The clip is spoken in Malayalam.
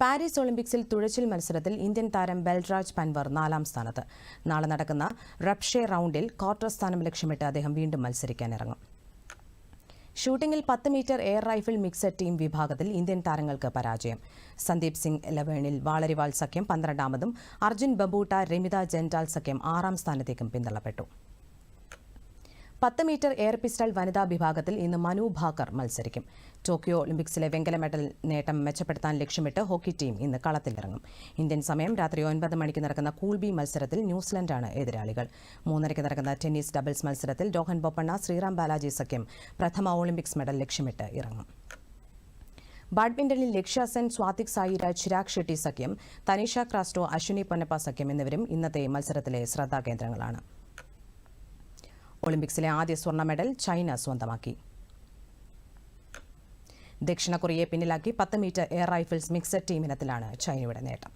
പാരീസ് ഒളിമ്പിക്സിൽ തുഴച്ചിൽ മത്സരത്തിൽ ഇന്ത്യൻ താരം ബൽരാജ് പൻവർ നാലാം സ്ഥാനത്ത്. നാളെ നടക്കുന്ന റബ്ഷെ റൌണ്ടിൽ ക്വാർട്ടർ സ്ഥാനം ലക്ഷ്യമിട്ട് അദ്ദേഹം വീണ്ടും മത്സരിക്കാനിറങ്ങും ഷൂട്ടിംഗിൽ പത്ത് meter air rifle mixed team വിഭാഗത്തിൽ ഇന്ത്യൻ താരങ്ങൾക്ക് പരാജയം. സന്ദീപ് സിംഗ് ലവേണിൽ വാളരിവാൾ സഖ്യം പന്ത്രണ്ടാമതും അർജുൻ ബബൂട്ട രമിത ജൻഡാൽ സഖ്യം ആറാം സ്ഥാനത്തേക്കും പിന്തള്ളപ്പെട്ടു. പത്ത് മീറ്റർ എയർ പിസ്റ്റൾ വനിതാ വിഭാഗത്തിൽ ഇന്ന് മനു ഭാക്കർ മത്സരിക്കും. ടോക്കിയോ ഒളിമ്പിക്സിലെ വെങ്കല മെഡൽ നേട്ടം മെച്ചപ്പെടുത്താൻ ലക്ഷ്യമിട്ട് ഹോക്കി ടീം ഇന്ന് കളത്തിലിറങ്ങും. ഇന്ത്യൻ സമയം രാത്രി ഒൻപത് മണിക്ക് നടക്കുന്ന കൂൾബി മത്സരത്തിൽ ന്യൂസിലൻഡാണ് എതിരാളികൾ. മൂന്നരയ്ക്ക് നടക്കുന്ന ടെന്നീസ് ഡബിൾസ് മത്സരത്തിൽ രോഹൻ ബൊപ്പണ്ണ ശ്രീറാം ബാലാജി സഖ്യം പ്രഥമ ഒളിമ്പിക്സ് മെഡൽ ലക്ഷ്യമിട്ട് ഇറങ്ങും. ബാഡ്മിന്റണിൽ ലക്ഷ്യ സെൻ സ്വാതിക് സായിരാജ് ചിരാഗ് ഷെട്ടി സഖ്യം തനീഷ ക്രാസ്റ്റോ അശ്വിനി പൊന്നപ്പ സഖ്യം എന്നിവരും ഇന്നത്തെ മത്സരത്തിലെ ശ്രദ്ധാകേന്ദ്രങ്ങളാണ്. ഒളിമ്പിക്സിലെ ആദ്യ സ്വർണ മെഡൽ ചൈന സ്വന്തമാക്കി. ദക്ഷിണ കൊറിയയെ പിന്നിലാക്കി പത്ത് meter air rifles mixed team ഇനത്തിലാണ് ചൈനയുടെ നേട്ടം.